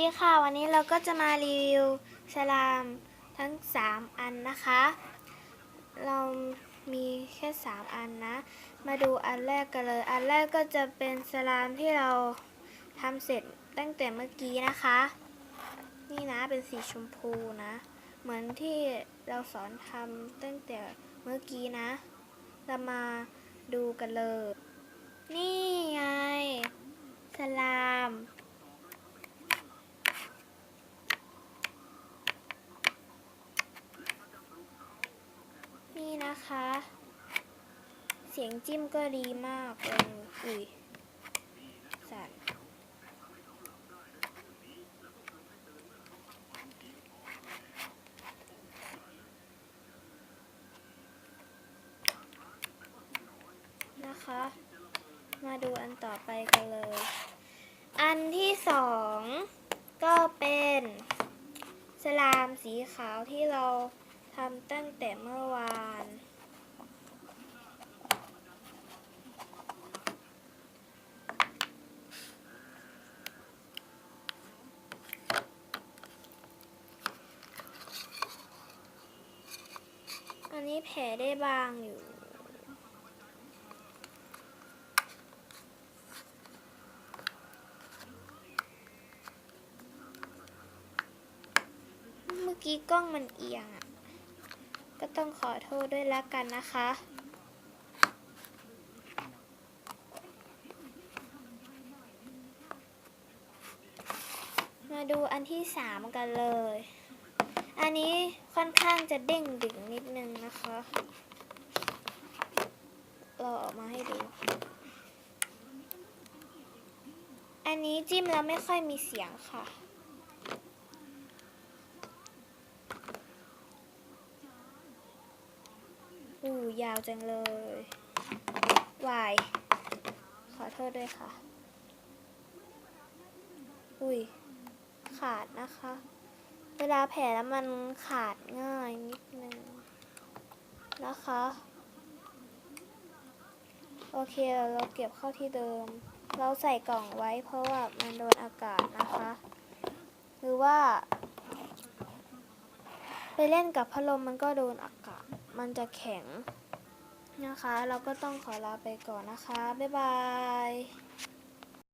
ดีค่ะ วันนี้เราก็จะมารีวิวสลามทั้ง 3 อันนะคะ เรามีแค่ 3 อันนะ มาดูอันแรกกันเลย อันแรกก็จะเป็นสลามที่เราทำเสร็จตั้งแต่เมื่อกี้นะคะ นี่นะเป็นสีชมพูนะ เหมือนที่เราสอนทำตั้งแต่เมื่อกี้นะ เรามาดูกันเลย นี่ไงสลาม นี่นะคะ เสียงจิ้มก็ดีมากเลยอุ้ยสั่นนะคะ มาดูอันต่อไปกันเลย อันที่สองก็เป็นสลามสีขาวที่เราทำตั้งแต่เมื่อวาน อั นี้แผลได้บางอยู่ เมื่อกี้กล้องมันเอียงอะ ก็ต้องขอโทษด้วยละกันนะคะมาดูอันที่สามกันเลย อันนี้ค่อนข้างจะเด้งดึงนิดนึงนะคะ เราออกมาให้ดู อันนี้จิ้มแล้วไม่ค่อยมีเสียงค่ะ อู้ยาวจังเลยวาย ขอโทษด้วยค่ะ อุ้ย ขาดนะคะ ลาแผลแล้วมันขาดง่ายนิดนึงนะคะ โอเคเราเก็บเข้าที่เดิม เราใส่กล่องไว้เพราะว่ามันโดนอากาศนะคะ หรือว่า ไปเล่นกับพัดลมมันก็โดนอากาศ มันจะแข็งนะคะ เราก็ต้องขอลาไปก่อนนะคะ บ๊ายบาย